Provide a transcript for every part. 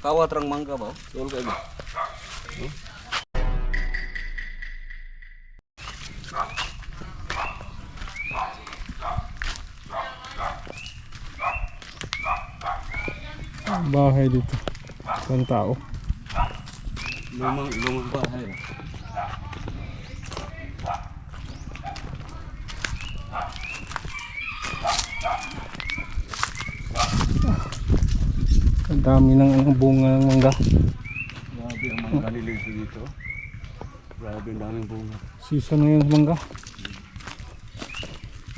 oh, makawat rang mangga ba? Sul kay ba? Bahay dito. Isang tao. Lumang lumang bahay. Dami ng ano, bunga ng mangga. Grabe ang mga kalilig dito. Grabe ang daming bunga. Season na yun ng mangga.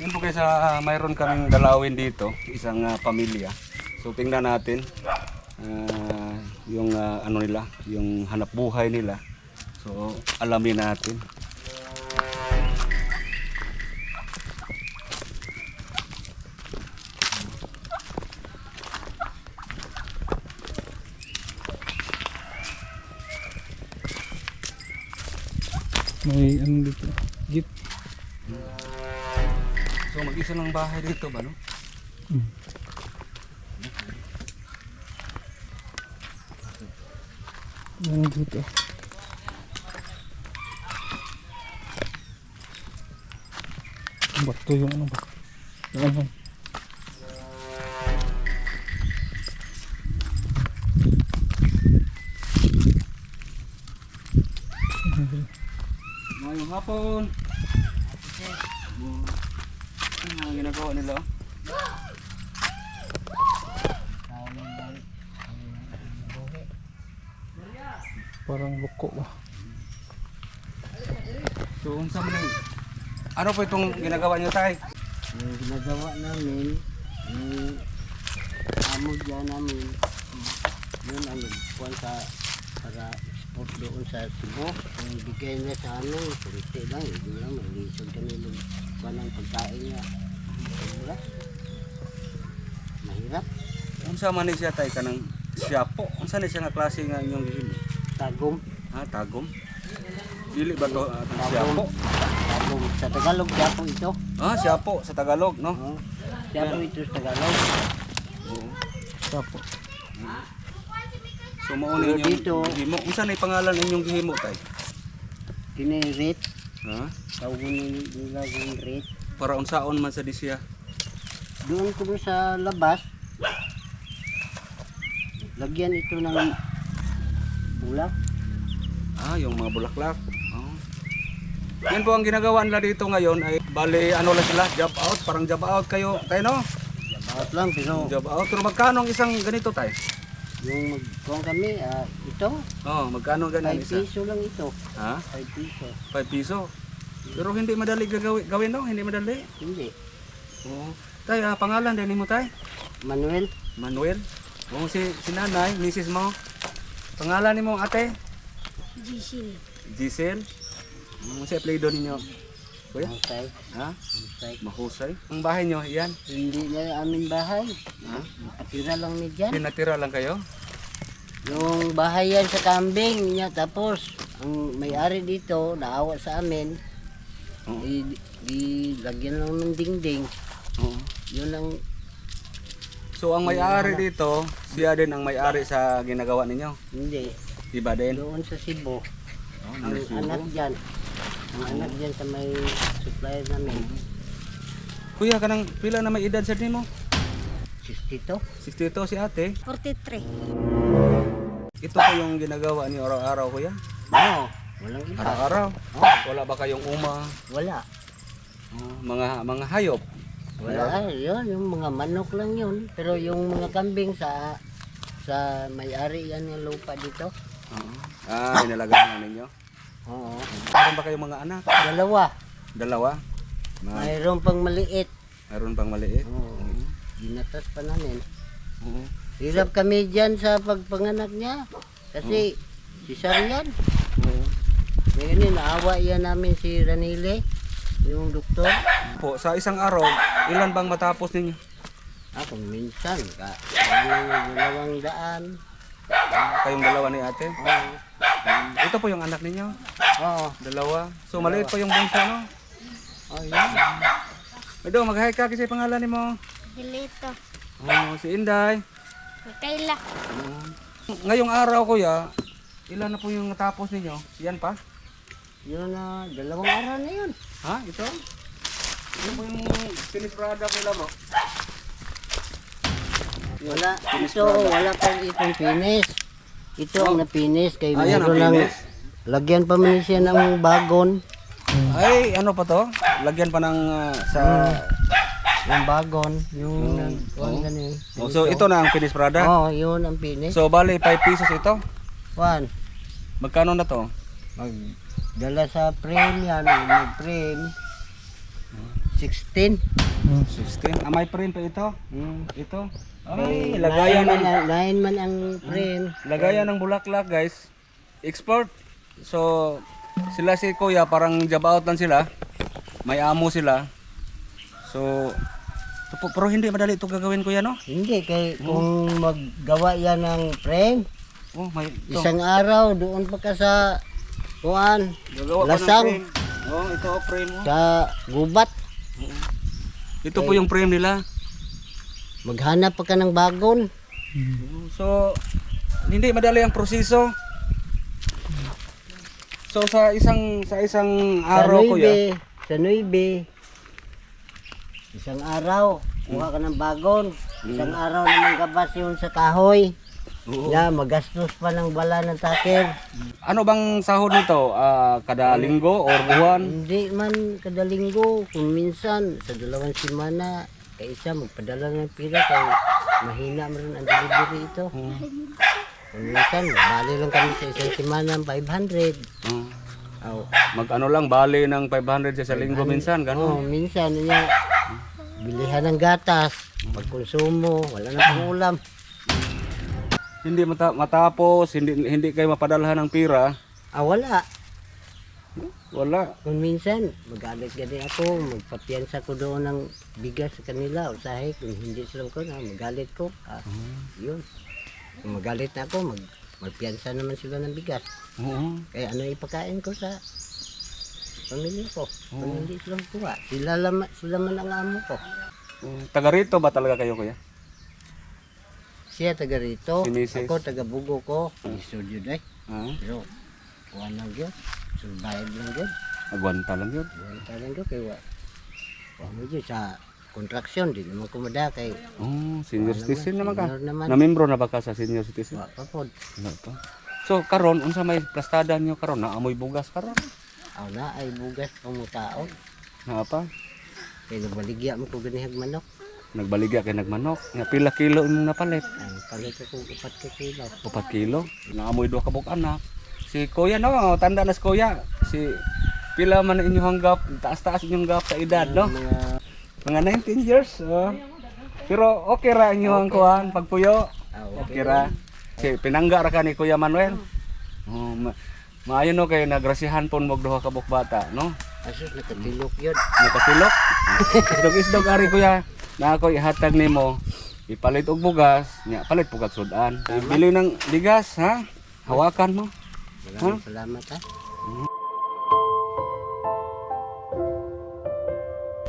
Yan po kaysa ah, mayroon kaming dalawin dito, isang ah, pamilya. So tingnan natin ah, yung ah, ano nila, yung hanap buhay nila. So alamin natin. May ano dito. Jeep. So mag-isa lang bahay dito ba no? Hmm. Ano dito? Bato yung ano ba? Ano? Hapon. Ano ang ginagawa nila? Parang buko ba? So unsa man yung Ano po itong ginagawa niyo tay? Yung ginagawa namin, yung amo dyan namin, yun ang nagpuan sa para export doon sa Cebu. Ang bigay niya sa amin, kurite lang, hindi lang, malisod kami ng kuan ng pagkain niya. Sobra. Mahirap. Unsa man ni siya tay kanang siya po? Unsa ni siya nga klase nga inyong gihimo? Tagom. Ha, tagom? Dili ba to uh, siya po? Tagom. Sa Tagalog, siya po ito. Ah, siya po sa Tagalog, no? Oh. Siya po ito sa Tagalog. Oo. Tapo. So mao Pero inyong dito- gihimo. Unsa ni pangalan inyong gihimo tay? Kinirit. Ha? Tawag nila yung rate. Para unsaon man sa di siya? Doon ko sa labas, lagyan ito ng bulak. Ah, yung mga bulaklak. Oh. Yan po ang ginagawa nila dito ngayon ay bali ano lang sila, job out, parang job out kayo, tayo no? Bakit lang, pero Job out. Pero magkano ang isang ganito tay? Yung magkuhan kami, ah, ito, Oh, magkano 5 ganyan isa? piso lang ito. Ha? 5 piso. 5 piso. Pero hindi madali gagawin, gawin no? Hindi madali. Hindi. Oo. Tay, ah, pangalan din mo tay? Manuel, Manuel. Oo, si, si nanay, misis mo. Pangalan ni mo ate? Giselle. Giselle. Oo, si apelido ninyo. Kuya? Husay, Ha? Husay. Mahusay. Ang bahay nyo, yan. Hindi na aming bahay. Ha? Nakatira lang ni dyan. Pinatira lang kayo? Yung bahay yan sa kambing niya. Tapos, ang may-ari dito, naawa sa amin. Oo. Di, di, lagyan lang ng dingding. Oo. Yun ang So ang may-ari dito, siya din ang may-ari sa ginagawa ninyo. hindi. Iba din. Doon sa Cebu. Oh, Ang anak dyan. Anak dyan sa may supplier namin. Kuya, kanang pila na may edad sa mo? 62. 62 si ate. 43. Ito po yung ginagawa niyo araw-araw, kuya? Oo. Walang iba. Araw-araw. Oo. Wala ba kayong uma? Wala. Oh, mga mga hayop? Wala. Ay, yun. Yung mga manok lang yun. Pero yung mga kambing sa sa may-ari yan ng lupa dito. Oo. Ah, inalagaan na ninyo. Oo. Meron ba kayong mga anak? Dalawa. Dalawa? Ma Mayroon pang maliit. mayroon pang maliit? Oo. Ginatas pa namin. Oo. Hirap kami dyan sa pagpanganak niya. Kasi cesarean. Oo. Ngayon eh, naawa yan namin si Ranile, yung doktor. Po, sa isang araw, ilan bang matapos ninyo? Ako minsan, ka, ano dalawang daan. Kayong dalawa ni ate? Oo. Ito po yung anak ninyo? Oo. Dalawa. So maliit pa yung bunso, no? Oh, yun. Ito, mag-hi ka kasi pangalan ni mo. Hilito. Oh, si Inday. Kaila. Ngayong araw kuya, ilan na po yung natapos ninyo? Yan pa? Yun na, dalawang araw na yun. Ha? Ito? Ano po yung finished product nila mo? Wala, ito, wala pang itong finish. Ito ang na-finish kay Ayan ang meron ng finish. lagyan pa man siya ng bagon. Ay, ano pa to? Lagyan pa ng ah, sa... Yung bagon, yung nag kuwan ganun. Oh, so ito na ang finished product. Oh, yun ang finish. So bali 5 pesos ito. One, Magkano na to? magdala sa frame yan, mag-frame. 16. Hmm. 16. Ah, may print pa ito. Hmm. Ito. Ay, Ay, lagayan ng nine man ang frame. lagayan ng bulaklak, guys. Export. So sila si Kuya parang job out lang sila. May amo sila. So ito po- pero hindi madali ito gagawin Kuya no? Hindi, kay kung maggawa yan ng frame, Oh, may ito. isang araw, doon pa ka sa kuan, Gagawa pa lasang. Oh, ito oh, frame. oh. sa gubat. Ito po yung frame nila. Maghanap pa ka ng bagon. So, hindi madali ang proseso. So sa isang sa isang Sa araw kuya. nuibe, sa nuibe, isang araw, kuha ka ng bagon. Isang araw naman gabas yun sa kahoy. Oo. Ya, magastos pa ng bala ng takir. Ano bang sahod nito? Ah, kada linggo or buwan? Hindi man kada linggo, kung minsan sa dalawang simana, kay isa magpadala ng pira kay mahina man rin ang delivery ito. Kung minsan, bali lang kami sa isang simana ng 500. Ah, Aw, mag-ano lang bali ng 500 sa isang linggo minsan, oh, gano'n. minsan niya bilihan ng gatas, magkonsumo, wala na pang ulam. Hindi mata- matapos, hindi hindi kayo mapadalhan ng pira, Ah, wala. wala. Kung minsan, magalit gani ako, magpapiyansa ko doon ng bigas sa kanila, usahe, kung hindi sila ko na, magalit ko. Ah, yun. Kung magalit na ako, mag, magpiyansa naman sila ng bigas. Oo. Kaya ano ipakain ko sa pamilya ko. Kung hindi sila kuha, sila, lama, sila man ang amo ko. Taga rito ba talaga kayo kuya? Siya taga rito, Si Mrs. ako taga bugo ko, studio day. Ah, Pero, kuha lang yun, survive lang yun. agwanta lang yun. Buwan talang ko kay wa. Wa mo sa contraction di naman kumada kay Oh, senior citizen naman ka. naman. Na membro na ba ka sa senior citizen? wa pa pod. Pa. So karon unsa may plastada nyo karon? Naamoy bugas karon. Aw na ay bugas pang mga tao. Na pa? Kay nagbaligya mo ko ganihag manok. Nagbaligya kay nagmanok. Nga pila kilo imong napalit? Ang palit ko upat ka kilo. 4 kilo. Naamoy duha ka anak. Si Kuya no, tanda na si Kuya. Si pila man ang inyong gap, taas-taas inyong gap sa edad, no? Mga Mga 19 years. Oh. Pero okay ra inyong kuan pagpuyo. aw Okay ra. Si pinangga ra ka ni Kuya Manuel. Oh, ma maayo no kay nagrasihan pon mo duha ka bata, no? asus nakatilok yun. Nakasilok. Isdog-isdog ari kuya. Na ako ihatag nimo. Ipalit og bugas, nya palit pugag sudan. Bili ng bigas, ha? Hawakan mo. Maraming salamat ha.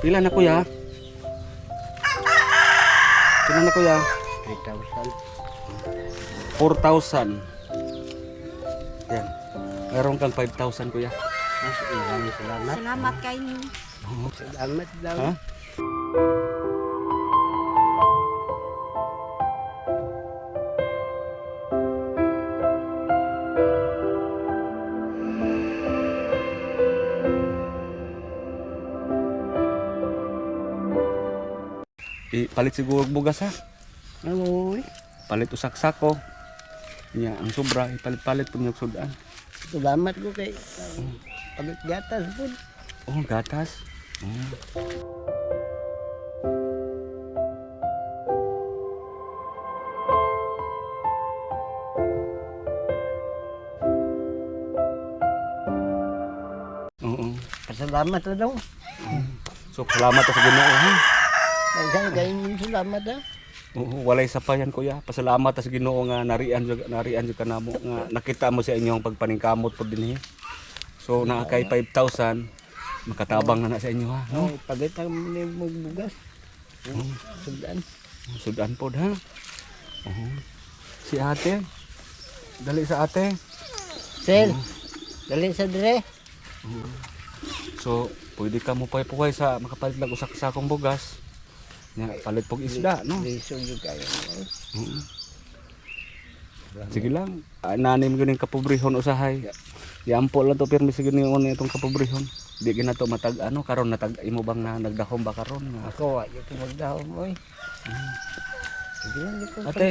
Pila na kuya? Pila na kuya? 3,000. 4,000. Yan. Meron kang 5,000 kuya. Maraming salamat. Salamat kay inyo. Salamat daw. Ha? Ipalit siguro bugas ha. Amoy. Palit usak sako. Nya ang sobra ipalit-palit pud yung sudan. Salamat ko kay palit gatas po. Oh, gatas. Oh. Oo. Pasalamat na daw. So, salamat sa Ginoo ha. Daghang kayo salamat ha. Oo, walay sa pa yan kuya. Pasalamat sa Ginoo nga narian jud narian jud kanamo nga nakita mo sa inyong pagpaningkamot pod dinhi. So, naa kay 5,000 makatabang na na sa inyo ha. No? Oh, palit ang mo bugas. Sudan. Sudan pod ha. Oo. Si ate. Dali sa ate. Sel, dali sa dire. So, pwede ka mo puhay-puhay sa makapalit lang usak sa akong bugas. Nya palit pog isda, no? Liso yung kayo. Oo. Sige lang. Ah, Nanim ganing kapobrihon usahay. Yampo lang to pirmi sige ni itong kapobrihon. Di gina to matag ano karon natag imo bang na nagdahom ba karon. Ako, wa tumagdaw mo eh. Sige lang kung Ate,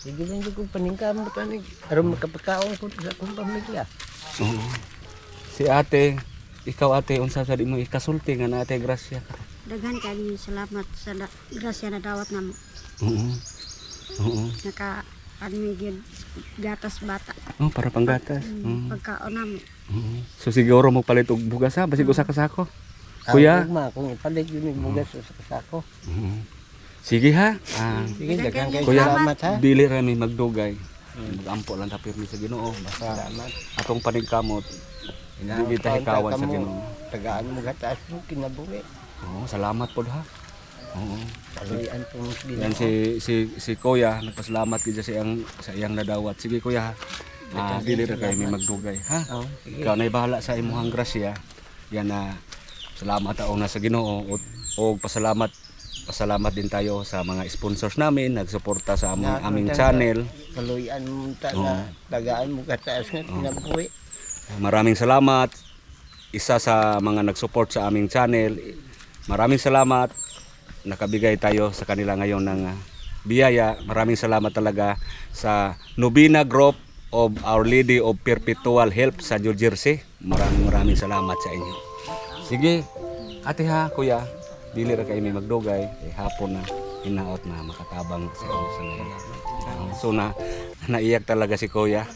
Sige lang kung paningkam mo tanig. Aron makapakaon ko sa akong pamilya. oo. Si ate, ikaw ate unsa sa di mo ikasulti nga na ate grasya ka. Daghan kami salamat sa da- grasya na dawat namo. Oo. Oo. Naka gyud gatas bata. Oh, para panggatas. Mm. Oo. Pagkaon namo. Oo. So siguro mo palit og bugas ha, basig usa ka sako. Ang Kuya? ugma, kung ipalit yun yung bugas sa kasako. Oo. Sige ha. Ah, Sige, kayo kayo. Kuya, salamat ha. dili ra mi magdugay. Magampo lang ta pirmi sa Ginoo basta Salamat. atong panigkamot hindi kita hikawan sa Ginoo. Tagaan mo gataas mo kinabuhi. Oo, salamat pod ha. Oo. Kaluyan po Yan si si si Kuya, nagpasalamat gid sa iyang sa iyang nadawat. Sige Kuya. Ah, dili ra kay mi magdugay ha. Oh. Ikaw na bahala sa imong grasya. Yan na salamat taong nasa Ginoo o, pasalamat pasalamat din tayo sa mga sponsors namin nagsuporta sa aming, Na- aming na- channel. Kaluyan mo ta na tagaan mo gataas nga kinabuhi. Maraming salamat. Isa sa mga nag-support sa aming channel. Maraming salamat. Nakabigay tayo sa kanila ngayon ng ah, biyaya. Maraming salamat talaga sa Nobina Group of Our Lady of Perpetual Help sa New Jersey. Maraming maraming salamat sa inyo. Sige, ate ha, kuya. Dili ra kayo may magdugay. Eh, hapon na inaot na makatabang sa inyo sa ngayon. Ah, So na naiyak talaga si kuya.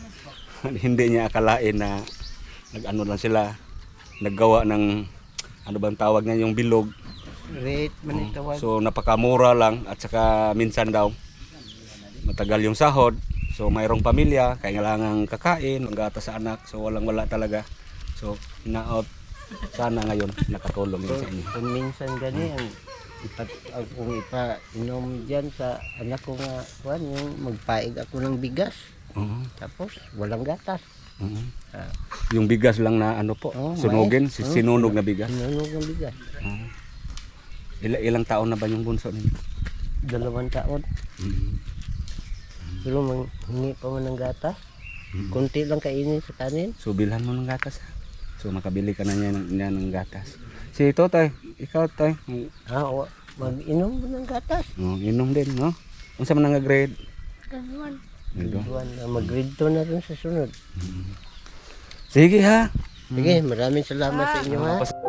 Hindi niya akalain na nag-ano lang sila. Naggawa ng ano bang tawag niya yung bilog. Rate man itawag. So napakamura lang at saka minsan daw matagal yung sahod. So mayroong pamilya, kailangan kakain, manggata sa anak. So walang wala talaga. So inaot sana ngayon nakatulong din sa inyo. Kung minsan gani ang ipat kung ipa inom diyan sa anak ko nga kuan yung magpaig ako ng bigas Oo, tapos walang gatas. oo. Ah, Yung bigas lang na ano po, si Oo. sinunog na bigas. sinunog ng bigas. Oo. Ila, ilang taon na ba yung bunso ninyo? Dalawang taon. Mhm. Pero pa man ng gatas. Mhm. Kunti lang kainin sa kanin. So bilhan mo ng gatas ha. So makabili ka na niya ng, niya ng gatas. Si ito tay, ikaw tay, Ah, o, mag-inom mo ng gatas. oh, inom din no. Unsa man nga grade? Ganoon. Ito. Buwan na mag-grade 2 na rin sa sunod. Sige ha. Sige, maraming salamat sa inyo ha.